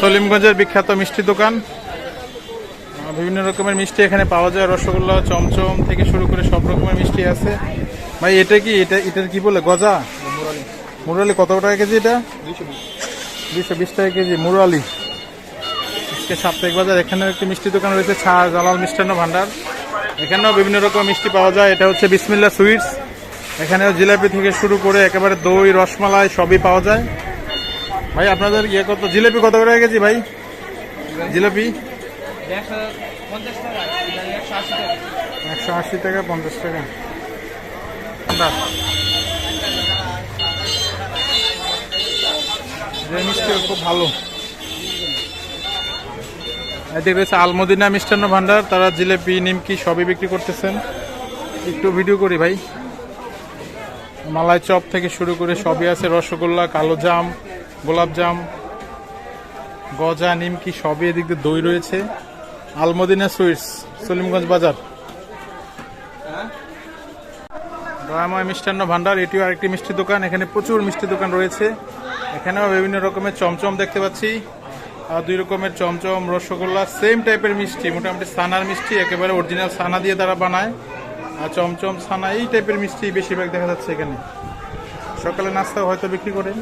সলিমগঞ্জের বিখ্যাত মিষ্টি দোকান। বিভিন্ন রকমের মিষ্টি এখানে পাওয়া যায়। রসগোল্লা, চমচম থেকে শুরু করে সব রকমের মিষ্টি আছে। ভাই, এটা কি? এটা এটার কি বলে? গজা? মুরালি। কত টাকা কেজি এটা? দুইশো বিশ টাকা কেজি। মুরালি। আজকে সাপ্তাহিক বাজার। এখানে একটি মিষ্টি দোকান রয়েছে ছা জালাল মিষ্টান্ন ভান্ডার। এখানেও বিভিন্ন রকম মিষ্টি পাওয়া যায়। এটা হচ্ছে বিসমিল্লা সুইটস। এখানেও জিলাপি থেকে শুরু করে একেবারে দই, রসমালাই সবই পাওয়া যায়। ভাই, আপনাদের ইয়ে কত? জিলাপি কত করে কেজি ভাই? জিলেপি? একশো আশি টাকা, পঞ্চাশ টাকা। মিষ্টি খুব ভালো। এদিকে রয়েছে আলমদিনা মিষ্টান্ন ভান্ডার, তারা জিলেপি, নিমকি সবই বিক্রি করতেছেন। একটু ভিডিও করি ভাই। মালাই চপ থেকে শুরু করে সবই আছে, রসগোল্লা, কালো জাম। গোলাপ জাম গজা, নিমকি সবই এদিক দিয়ে দই রয়েছে। আলমদিনা সুইটস, সলিমগঞ্জ বাজার। দয়াময় মিষ্টান্ন ভান্ডার, এটিও আরেকটি মিষ্টি দোকান। এখানে প্রচুর মিষ্টি দোকান রয়েছে। এখানেও বিভিন্ন রকমের চমচম দেখতে পাচ্ছি। আর দুই রকমের চমচম রসগোল্লা সেম টাইপের মিষ্টি। মোটামুটি সানার মিষ্টি, একেবারে অরিজিনাল সানা দিয়ে তারা বানায়। আর চমচম সানা, এই টাইপের মিষ্টি বেশিরভাগ দেখা যাচ্ছে এখানে। সকালে নাস্তা হয়তো বিক্রি করে।